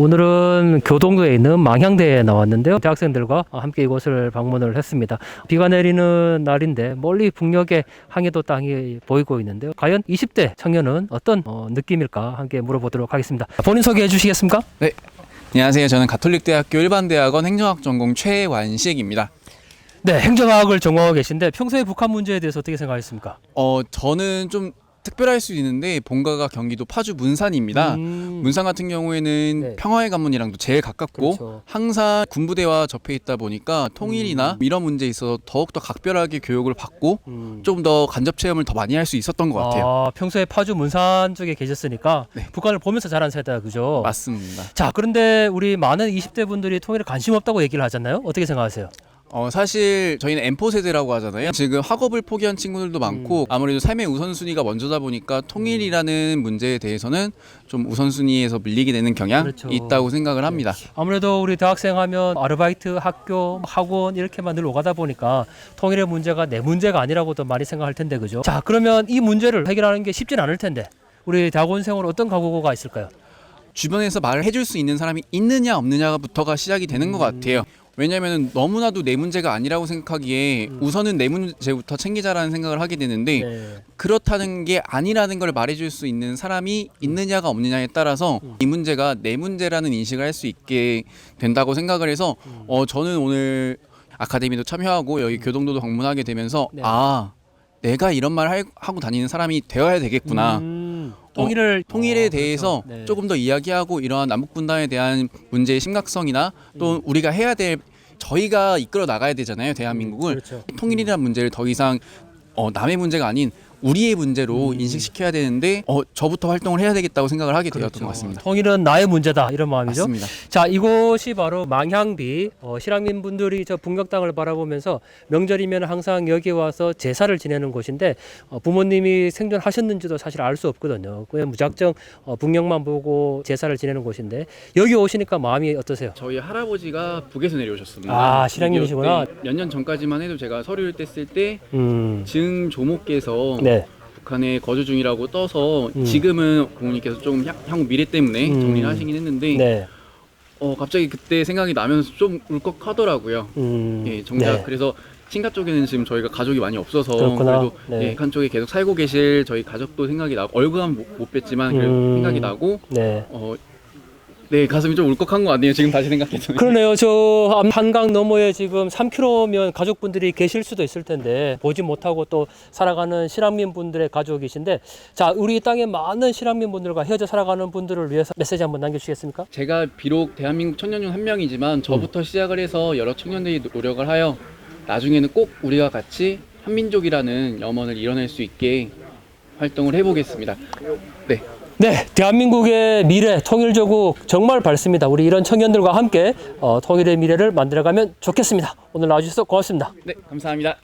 오늘은 교동도에 있는 망향대에 나왔는데요. 대학생들과 함께 이곳을 방문을 했습니다. 비가 내리는 날인데 멀리 북녘에 항해도 땅이 보이고 있는데요. 과연 20대 청년은 어떤 어, 느낌일까 함께 물어보도록 하겠습니다. 본인 소개해 주시겠습니까? 안녕하세요. 저는 가톨릭대학교 일반대학원 행정학 전공 최완식입니다. 네, 행정학을 전공하고 계신데 평소에 북한 문제에 대해서 어떻게 생각하십니까? 어, 저는 좀 특별할 수 있는데 본가가 경기도 파주 문산입니다. 음, 문산 같은 경우에는 네. 평화의 관문이랑도 제일 가깝고 그렇죠. 항상 군부대와 접해 있다 보니까 통일이나 이런 문제에 있어서 더욱더 각별하게 교육을 받고 음. 좀더 간접 체험을 더 많이 할 수 있었던 것 같아요. 아, 평소에 파주 문산 쪽에 계셨으니까 네. 북한을 보면서 자란 세대다, 그죠? 맞습니다. 자, 그런데 우리 많은 20대 분들이 통일에 관심 없다고 얘기를 하잖아요. 어떻게 생각하세요? 어, 사실 저희는 M4 세대라고 하잖아요. 지금 학업을 포기한 친구들도 음. 많고 아무래도 삶의 우선순위가 먼저다 보니까 통일이라는 문제에 대해서는 좀 우선순위에서 밀리게 되는 경향이 그렇죠. 있다고 생각을 합니다. 아무래도 우리 대학생 하면 아르바이트, 학교, 학원 이렇게만 늘 오가다 보니까 통일의 문제가 내 문제가 아니라고도 많이 생각할 텐데 그죠? 자 그러면 이 문제를 해결하는 게 쉽진 않을 텐데 우리 대학원생으로 어떤 각오가 있을까요? 주변에서 말을 해줄 수 있는 사람이 있느냐 없느냐부터가 시작이 되는 것 같아요. 왜냐하면 너무나도 내 문제가 아니라고 생각하기에 우선은 내 문제부터 챙기자라는 생각을 하게 되는데 네. 그렇다는 게 아니라는 걸 말해줄 수 있는 사람이 있느냐가 없느냐에 따라서 이 문제가 내 문제라는 인식을 할 수 있게 된다고 생각을 해서 어 저는 오늘 아카데미도 참여하고 여기 교동도도 방문하게 되면서 네. 아 내가 이런 말 할- 하고 다니는 사람이 되어야 되겠구나. 음, 통일을 통일에 어, 대해서 그렇죠. 네. 조금 더 이야기하고 이러한 남북 분단에 대한 문제의 심각성이나 또 음. 우리가 해야 될 저희가 이끌어 나가야 되잖아요 대한민국을 그렇죠. 통일이라는 문제를 더 이상 어, 남의 문제가 아닌 우리의 문제로 음. 인식시켜야 되는데 어, 저부터 활동을 해야 되겠다고 생각을 하게 되었던 그렇죠. 것 같습니다. 통일은 나의 문제다 이런 마음이죠. 맞습니다. 자 이곳이 바로 망향비 어, 실향민 분들이 저 북녘 땅을 바라보면서 명절이면 항상 여기 와서 제사를 지내는 곳인데 어, 부모님이 생존하셨는지도 사실 알 수 없거든요. 그냥 무작정 어, 북녘만 보고 제사를 지내는 곳인데 여기 오시니까 마음이 어떠세요? 저희 할아버지가 북에서 내려오셨습니다. 아, 실향민이시구나. 몇 년 전까지만 해도 제가 서류를 뗐을 때 음, 증조모께서 네, 북한에 거주 중이라고 떠서 음. 지금은 부모님께서 좀 향- 향후 미래 때문에 음. 정리를 하시긴 했는데 네, 어 갑자기 그때 생각이 나면서 좀 울컥하더라고요. 음, 예, 정작 네. 그래서 친가 쪽에는 지금 저희가 가족이 많이 없어서 그렇구나. 그래도 네. 예, 북한 쪽에 계속 살고 계실 저희 가족도 생각이 나고 얼굴은 못, 못 뵀지만 그래도 음. 생각이 나고 네. 어, 네 가슴이 좀 울컥한 것 같네요. 지금 다시 생각해도. 그러네요. 저 한강 너머에 지금 3km면 가족분들이 계실 수도 있을 텐데 보지 못하고 또 살아가는 실향민 분들의 가족이신데 자 우리 땅에 많은 실향민 분들과 헤어져 살아가는 분들을 위해서 메시지 한번 남겨주시겠습니까? 제가 비록 대한민국 청년 중 한 명이지만 저부터 시작을 해서 여러 청년들이 노력을 하여 나중에는 꼭 우리가 같이 한민족이라는 염원을 이뤄낼 수 있게 활동을 해보겠습니다. 네, 네, 대한민국의 미래 통일조국 정말 밝습니다. 우리 이런 청년들과 함께 어, 통일의 미래를 만들어가면 좋겠습니다. 오늘 나와주셔서 고맙습니다. 네 감사합니다.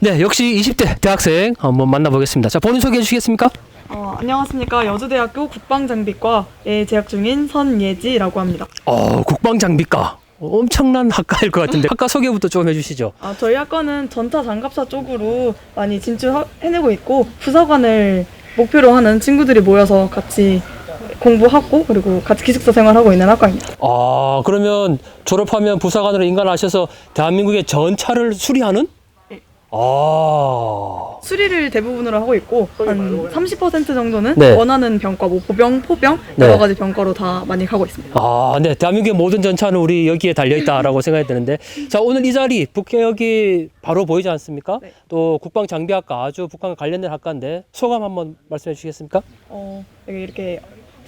네, 역시 20대 대학생 한번 만나보겠습니다. 자, 본인 소개해 주시겠습니까? 어, 안녕하십니까. 여주대학교 국방장비과에 재학 중인 선예지라고 합니다. 어, 국방장비과. 엄청난 학과일 것 같은데 학과 소개부터 좀 해주시죠. 아, 저희 학과는 전차 장갑사 쪽으로 많이 진출해내고 있고 부사관을 목표로 하는 친구들이 모여서 같이 공부하고 그리고 같이 기숙사 생활하고 있는 학과입니다. 아 그러면 졸업하면 부사관으로 인간하셔서 대한민국의 전차를 수리하는? 네. 아 수리를 대부분으로 하고 있고 한 30% 정도는 네. 원하는 병과 뭐 보병, 포병 네. 여러 가지 병과로 다 많이 가고 있습니다. 아, 네. 대한민국의 모든 전차는 우리 여기에 달려 있다라고 생각이 드는데. 자, 오늘 이 자리, 북해역이 바로 보이지 않습니까? 네. 또 국방장비학과 아주 북한과 관련된 학과인데, 소감 한번 말씀해 주시겠습니까? 어, 여기 이렇게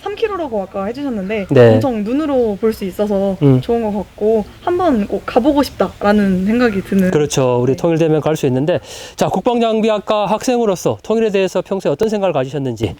3km라고 아까 해주셨는데 네. 엄청 눈으로 볼 수 있어서 음. 좋은 것 같고 한번 꼭 가보고 싶다라는 생각이 드는 그렇죠. 우리 네. 통일되면 갈 수 있는데. 자, 국방장비학과 학생으로서 통일에 대해서 평소에 어떤 생각을 가지셨는지.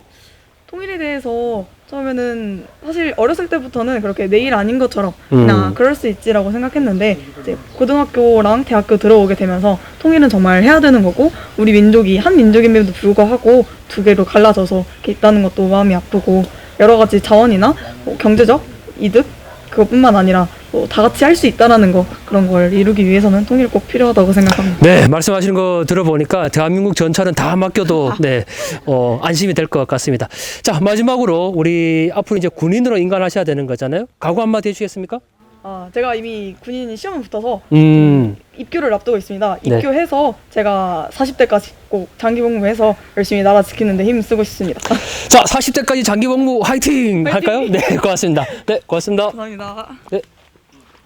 통일에 대해서 처음에는 사실 어렸을 때부터는 그렇게 내일 아닌 것처럼 음. 나 그럴 수 있지라고 생각했는데 이제 고등학교랑 대학교 들어오게 되면서 통일은 정말 해야 되는 거고 우리 민족이 한 민족임에도 불구하고 두 개로 갈라져서 이렇게 있다는 것도 마음이 아프고 여러 가지 자원이나 뭐 경제적 이득 그것뿐만 아니라 뭐 다 같이 할 수 있다라는 거 그런 걸 이루기 위해서는 통일 꼭 필요하다고 생각합니다. 네, 말씀하시는 거 들어보니까 대한민국 전차는 다 맡겨도 네, 어, 안심이 될 것 같습니다. 자, 마지막으로 우리 앞으로 이제 군인으로 인간하셔야 되는 거잖아요. 각오 한마디 해주시겠습니까? 아, 제가 이미 군인 시험을 붙어서 음, 입교를 앞두고 있습니다. 네. 입교해서 제가 40대까지 꼭 장기 복무해서 열심히 나라 지키는데 힘 쓰고 싶습니다. 자, 40대까지 장기 복무 화이팅! 화이팅! 할까요? 네, 고맙습니다. 네, 고맙습니다. 감사합니다.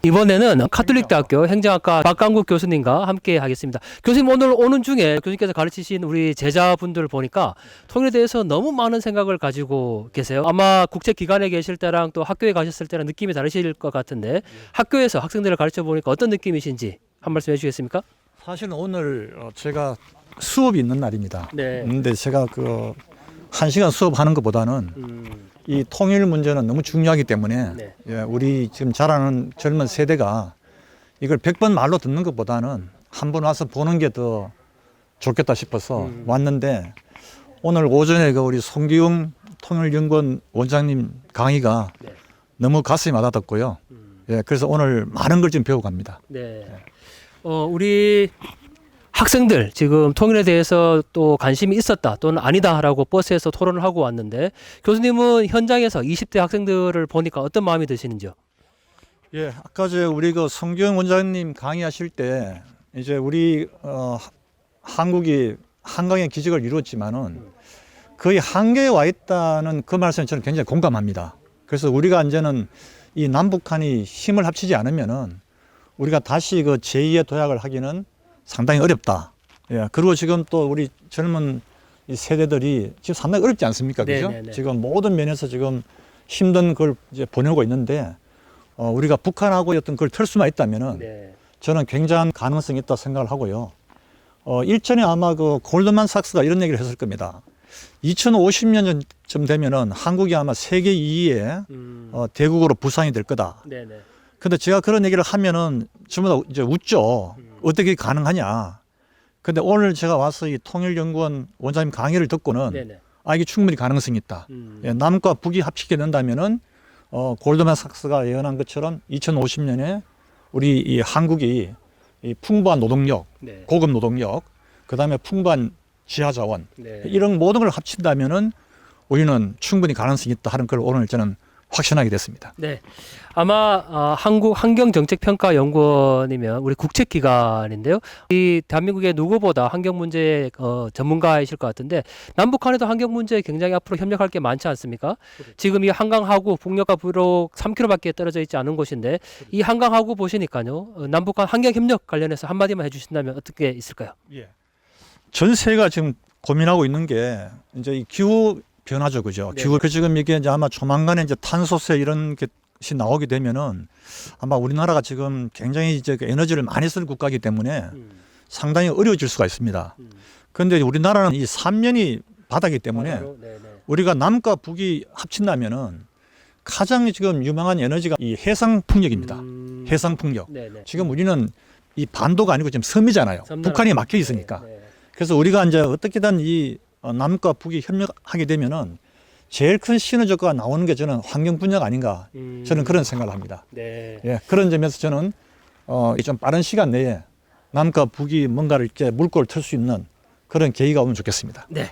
이번에는 카톨릭 대학교 행정학과 박강국 교수님과 함께 하겠습니다. 교수님 오늘 오는 중에 교수님께서 가르치신 우리 제자분들 보니까 통일에 대해서 너무 많은 생각을 가지고 계세요. 아마 국제 기관에 계실 때랑 또 학교에 가셨을 때랑 느낌이 다르실 것 같은데 학교에서 학생들을 가르쳐 보니까 어떤 느낌이신지 한 말씀 해주시겠습니까? 사실은 오늘 어, 제가 수업이 있는 날입니다. 네. 근데 제가 그 한 시간 수업하는 것보다는 음, 이 통일 문제는 너무 중요하기 때문에 네. 예, 우리 지금 자라는 젊은 세대가 이걸 100번 말로 듣는 것보다는 한 번 와서 보는 게 더 좋겠다 싶어서 음. 왔는데 오늘 오전에 그 우리 송기웅 통일연구원 원장님 강의가 네. 너무 가슴이 와닿았고요. 음, 예, 그래서 오늘 많은 걸좀 배워갑니다. 네. 어, 우리 학생들 지금 통일에 대해서 또 관심이 있었다 또는 아니다라고 버스에서 토론을 하고 왔는데 교수님은 현장에서 20대 학생들을 보니까 어떤 마음이 드시는지요? 예, 아까 저 우리 그 성경 원장님 강의하실 때 이제 우리 어, 하- 한국이 한강의 기적을 이루었지만은 거의 한계에 와 있다는 그 말씀에 저는 굉장히 공감합니다. 그래서 우리가 이제는 이 남북한이 힘을 합치지 않으면은 우리가 다시 그 제2의 도약을 하기는 상당히 어렵다. 예, 그리고 지금 또 우리 젊은 이 세대들이 지금 상당히 어렵지 않습니까? 그죠? 네네네. 지금 모든 면에서 지금 힘든 걸 이제 보내고 있는데 어, 우리가 북한하고 어떤 그걸 털 수만 있다면은 네. 저는 굉장한 가능성이 있다 생각을 하고요. 어, 일전에 아마 그 골드만 삭스가 이런 얘기를 했을 겁니다. 2050년 쯤 되면은 한국이 아마 세계 2위의 음. 어, 대국으로 부상이 될 거다. 네네. 근데 제가 그런 얘기를 하면은 전부 다 이제 웃죠. 어떻게 가능하냐. 근데 오늘 제가 와서 이 통일연구원 원장님 강의를 듣고는 네네. 아, 이게 충분히 가능성이 있다. 음. 예, 남과 북이 합치게 된다면은 어, 골드만 삭스가 예언한 것처럼 2050년에 우리 이 한국이 이 풍부한 노동력, 네. 고급 노동력, 그 다음에 풍부한 지하 자원 네. 이런 모든 걸 합친다면은 우리는 충분히 가능성이 있다 하는 걸 오늘 저는 확신하게 됐습니다. 네. 아마 어, 한국 환경정책평가연구원이면 우리 국책기관인데요. 이 대한민국의 누구보다 환경 문제 어, 전문가이실 것 같은데 남북한에도 환경 문제에 굉장히 앞으로 협력할 게 많지 않습니까? 지금 이 한강하구 북녘과 비록 3km밖에 떨어져 있지 않은 곳인데 이 한강하구 보시니까요. 어, 남북한 환경 협력 관련해서 한마디만 해주신다면 어떻게 있을까요? 전 세계가 지금 고민하고 있는 게 이제 이 기후 변화죠, 그죠? 네. 기후 그 지금 이게 이제 아마 조만간에 이제 탄소세 이런 것이 나오게 되면은 아마 우리나라가 지금 굉장히 이제 그 에너지를 많이 쓰는 국가이기 때문에 상당히 어려워질 수가 있습니다. 음. 그런데 우리나라는 이 삼면이 바다이기 때문에 바다로? 네네. 우리가 남과 북이 합친다면은 가장 지금 유망한 에너지가 이 해상 풍력입니다. 음. 해상 풍력. 네네. 지금 우리는 이 반도가 아니고 지금 섬이잖아요. 섬나라. 북한이 막혀 있으니까. 네, 네. 그래서 우리가 이제 어떻게든 이 어, 남과 북이 협력하게 되면은 제일 큰 시너적가 나오는 게 저는 환경 분야가 아닌가 음. 저는 그런 생각을 합니다. 네. 예, 그런 점에서 저는 어, 좀 빠른 시간 내에 남과 북이 뭔가를 이렇게 물꼬를 틀 수 있는 그런 계기가 오면 좋겠습니다. 네.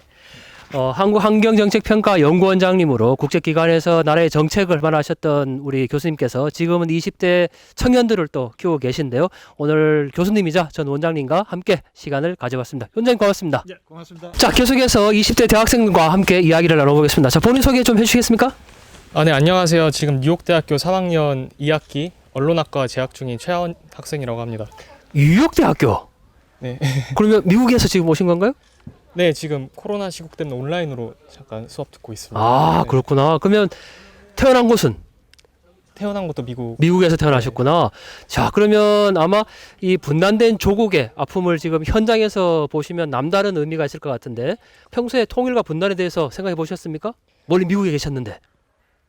어, 한국환경정책평가연구원장님으로 국제기관에서 나라의 정책을 관하셨던 우리 교수님께서 지금은 20대 청년들을 또 키우고 계신데요. 오늘 교수님이자 전 원장님과 함께 시간을 가져봤습니다. 원장님 고맙습니다. 네, 고맙습니다. 자, 계속해서 20대 대학생과 함께 이야기를 나눠보겠습니다. 자, 본인 소개 좀 해주시겠습니까? 아, 네, 안녕하세요. 지금 뉴욕대학교 3학년 2학기 언론학과 재학 중인 최하원 학생이라고 합니다. 뉴욕대학교. 네. 그러면 미국에서 지금 오신 건가요? 네, 지금 코로나 시국 때문에 온라인으로 잠깐 수업 듣고 있습니다. 아, 네. 그렇구나. 그러면 태어난 곳은 태어난 것도 미국. 미국에서 태어나셨구나. 자, 그러면 아마 이 분단된 조국의 아픔을 지금 현장에서 보시면 남다른 의미가 있을 것 같은데 평소에 통일과 분단에 대해서 생각해 보셨습니까? 멀리 미국에 계셨는데.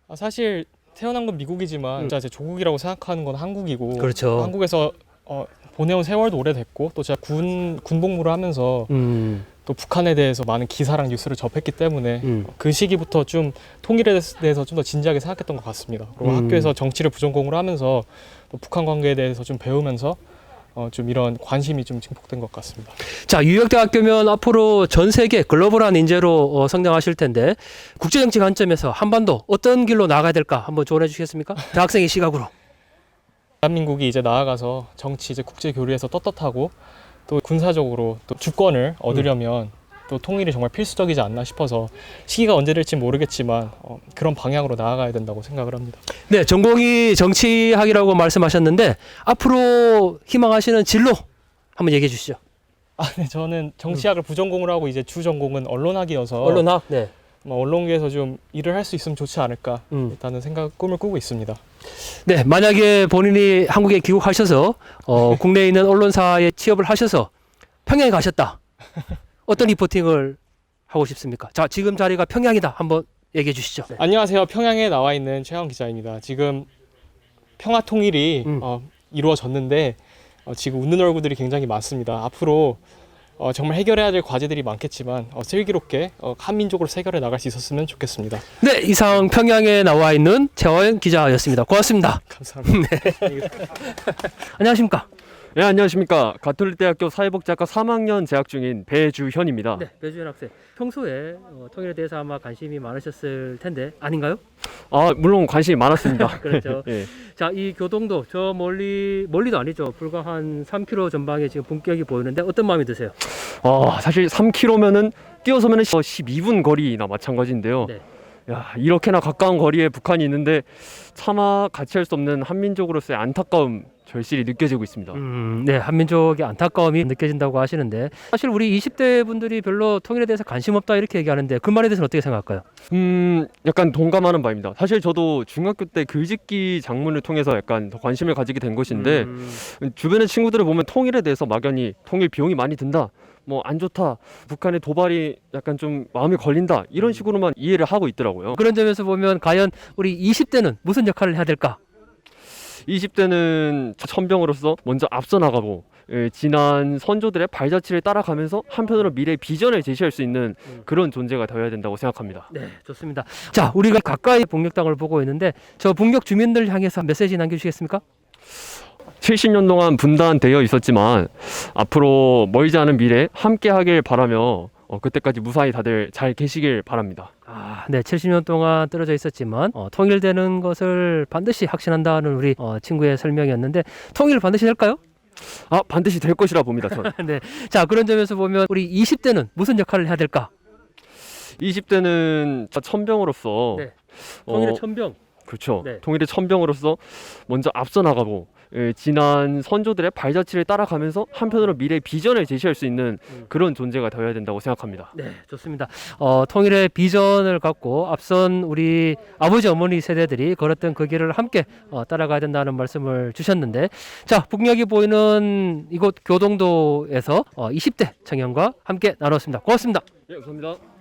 아, 사실 태어난 건 미국이지만 음. 제 조국이라고 생각하는 건 한국이고 그렇죠. 한국에서 어, 보내온 세월도 오래됐고 또 제가 군 군복무를 하면서 음, 또 북한에 대해서 많은 기사랑 뉴스를 접했기 때문에 음. 그 시기부터 좀 통일에 대해서 좀 더 진지하게 생각했던 것 같습니다. 그리고 음. 학교에서 정치를 부전공을 하면서 또 북한 관계에 대해서 좀 배우면서 어, 좀 이런 관심이 좀 증폭된 것 같습니다. 자, 유역대학교면 앞으로 전 세계 글로벌한 인재로 어, 성장하실 텐데 국제정치 관점에서 한반도 어떤 길로 나가야 될까 한번 조언해 주시겠습니까? 대학생의 시각으로. 대한민국이 이제 나아가서 정치 이제 국제 교류에서 떳떳하고 또 군사적으로 또 주권을 얻으려면 또 통일이 정말 필수적이지 않나 싶어서 시기가 언제 될지 모르겠지만 어, 그런 방향으로 나아가야 된다고 생각을 합니다. 네, 전공이 정치학이라고 말씀하셨는데 앞으로 희망하시는 진로 한번 얘기해 주시죠. 아, 네, 저는 정치학을 부전공을 하고 이제 주 전공은 언론학이어서 언론학. 네. 뭐 언론계에서 좀 일을 할 수 있으면 좋지 않을까 음. 일단은 생각 꿈을 꾸고 있습니다. 네, 만약에 본인이 한국에 귀국하셔서 어, 국내에 있는 언론사에 취업을 하셔서 평양에 가셨다. 어떤 리포팅을 하고 싶습니까? 자, 지금 자리가 평양이다. 한번 얘기해 주시죠. 안녕하세요. 평양에 나와 있는 최영 기자입니다. 지금 평화 통일이 음. 어, 이루어졌는데 어, 지금 웃는 얼굴들이 굉장히 많습니다. 앞으로 어, 정말 해결해야 될 과제들이 많겠지만 어, 슬기롭게 어, 한민족으로 해결해 나갈 수 있었으면 좋겠습니다. 네, 이상 평양에 나와 있는 최화연 기자였습니다. 고맙습니다. 감사합니다. 안녕하십니까? 네, 안녕하십니까. 가톨릭대학교 사회복지학과 3학년 재학 중인 배주현입니다. 네, 배주현 학생. 평소에 어, 통일에 대해서 아마 관심이 많으셨을 텐데 아닌가요? 아, 물론 관심이 많았습니다. 그렇죠. 예. 자, 이 교동도 저 멀리 멀리도 아니죠. 불과 한 3km 전방에 지금 본격이 보이는데 어떤 마음이 드세요? 아, 사실 3km면은 뛰어서면은 12분 거리나 마찬가지인데요. 네. 야, 이렇게나 가까운 거리에 북한이 있는데 차마 같이 할 수 없는 한민족으로서의 안타까움 절실히 느껴지고 있습니다. 음, 네, 한민족의 안타까움이 느껴진다고 하시는데 사실 우리 20대 분들이 별로 통일에 대해서 관심 없다 이렇게 얘기하는데 그 말에 대해서는 어떻게 생각할까요? 음, 약간 동감하는 바입니다. 사실 저도 중학교 때 글짓기 장문을 통해서 약간 더 관심을 가지게 된 것인데 음, 주변의 친구들을 보면 통일에 대해서 막연히 통일 비용이 많이 든다. 뭐 안 좋다. 북한의 도발이 약간 좀 마음에 걸린다. 이런 식으로만 이해를 하고 있더라고요. 그런 점에서 보면 과연 우리 20대는 무슨 역할을 해야 될까? 20대는 천병으로서 먼저 앞서 나가고 예, 지난 선조들의 발자취를 따라가면서 한편으로 미래의 비전을 제시할 수 있는 음. 그런 존재가 되어야 된다고 생각합니다. 네, 좋습니다. 자, 우리가 가까이 북녘땅을 보고 있는데 저 북녘 주민들 향해서 메시지 남겨주시겠습니까? 70년 동안 분단되어 있었지만 앞으로 멀지 않은 미래 함께 하길 바라며 어, 그때까지 무사히 다들 잘 계시길 바랍니다. 아, 네, 70년 동안 떨어져 있었지만 어, 통일되는 것을 반드시 확신한다는 우리 어, 친구의 설명이었는데 통일 반드시 될까요? 아 반드시 될 것이라 봅니다. 전. 네, 자 그런 점에서 보면 우리 20대는 무슨 역할을 해야 될까? 20대는 천병으로서 네. 통일의 어, 천병. 그렇죠. 네. 통일의 천병으로서 먼저 앞서 나가고 예, 지난 선조들의 발자취를 따라가면서 한편으로 미래의 비전을 제시할 수 있는 음. 그런 존재가 되어야 된다고 생각합니다. 네, 좋습니다. 어, 통일의 비전을 갖고 앞선 우리 아버지 어머니 세대들이 걸었던 그 길을 함께 어, 따라가야 된다는 말씀을 주셨는데, 자 북녘이 보이는 이곳 교동도에서 어, 20대 청년과 함께 나눴습니다. 고맙습니다. 예, 감사합니다.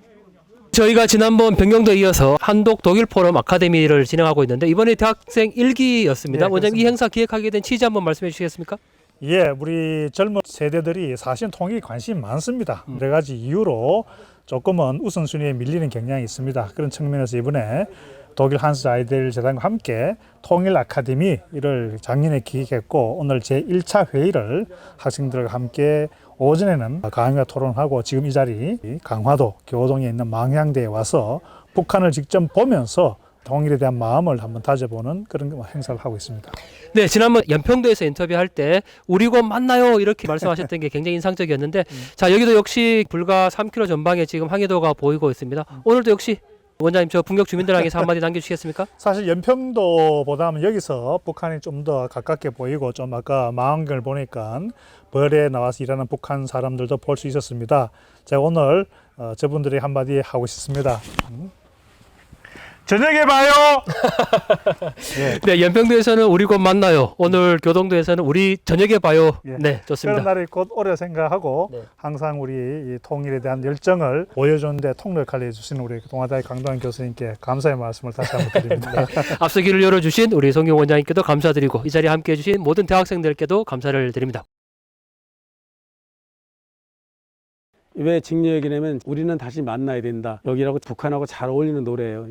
저희가 지난번 변경도에 이어서 한독 독일 포럼 아카데미를 진행하고 있는데 이번에 대학생 일기였습니다 네, 원장님 이. 행사 기획하게 된 취지 한번 말씀해 주시겠습니까? 예, 우리 젊은 세대들이 사실 통일에 관심이 많습니다. 음. 여러 가지 이유로 조금은 우선순위에 밀리는 경향이 있습니다. 그런 측면에서 이번에 독일 한스 아이들 재단과 함께 통일 아카데미를 작년에 기획했고 오늘 제 1차 회의를 학생들과 함께 오전에는 강의와 토론하고 지금 이 자리 강화도 교동에 있는 망향대에 와서 북한을 직접 보면서 통일에 대한 마음을 한번 다져보는 그런 행사를 하고 있습니다. 네, 지난번 연평도에서 인터뷰할 때 우리 곧 만나요 이렇게 말씀하셨던 게 굉장히 인상적이었는데 자 여기도 역시 불과 3km 전방에 지금 항해도가 보이고 있습니다. 오늘도 역시 원장님 저 북녘 주민들에게서 한마디 남겨주시겠습니까? 사실 연평도보다는 여기서 북한이 좀 더 가깝게 보이고 좀 아까 망원경을 보니까 벌에 나와서 일하는 북한 사람들도 볼 수 있었습니다. 제가 오늘 어, 저분들이 한마디 하고 싶습니다. 음. 저녁에 봐요. 네, 연평도에서는 우리 곧 만나요. 오늘 교동도에서는 우리 저녁에 봐요. 예. 네, 그런 좋습니다. 날이 곧 오려 생각하고 네. 항상 우리 이 통일에 대한 열정을 보여주는데 통역할 해주시는 우리 동아대 강동원 교수님께 감사의 말씀을 다시 한번 드립니다. 앞서 길을 열어주신 우리 송영 원장님께도 감사드리고 이 자리에 함께해 주신 모든 대학생들께도 감사를 드립니다. 왜 직녀역이냐면 우리는 다시 만나야 된다. 여기라고 북한하고 잘 어울리는 노래예요.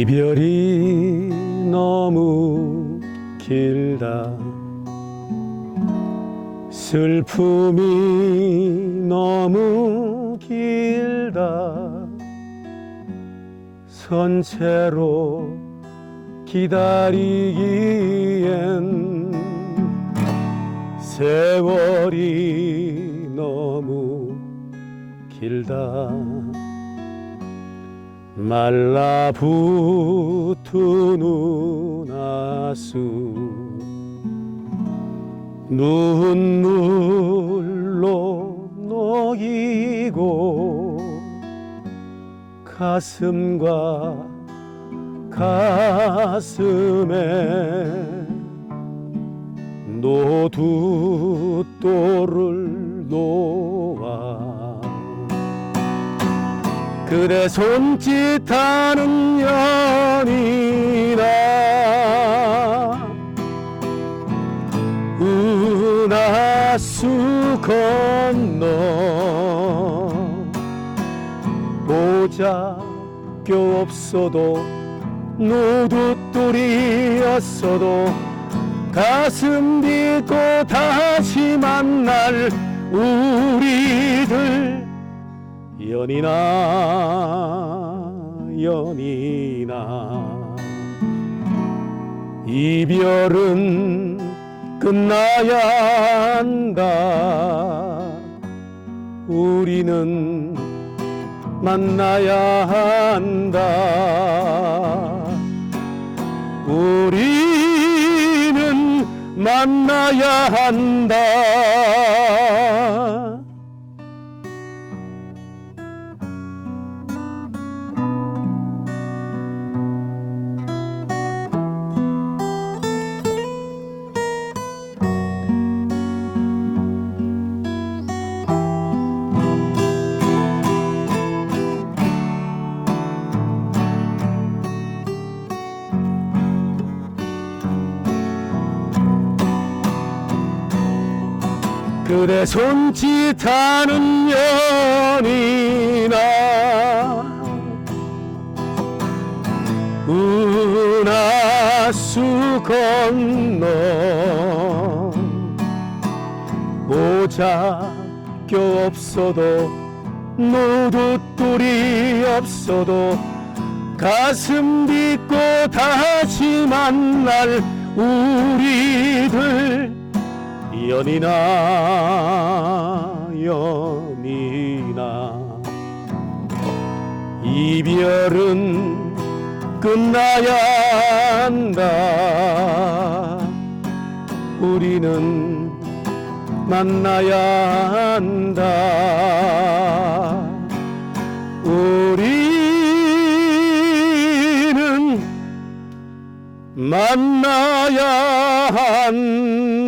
이별이 너무 길다. 슬픔이 너무 길다. 선체로 기다리기엔 세월이 너무 길다 말라붙은 은하수 눈물로 녹이고 가슴과 가슴에 노두돌을 놓 그대 손짓하는 연이나 은하수 건너 모자 교 없어도 노두돌이었어도 가슴 딛고 다시 만날 우리들 연이나 연이나. 이별은 끝나야 한다. 우리는 만나야 한다. 우리는 만나야 한다 그대 손짓하는 연이나 은하수 건너 모자교 없어도 노두돌이 없어도 가슴 딛고 다시 만날 우리들 연이나 연이나 이별은 끝나야 한다. 우리는 만나야 한다. 우리는 만나야 한다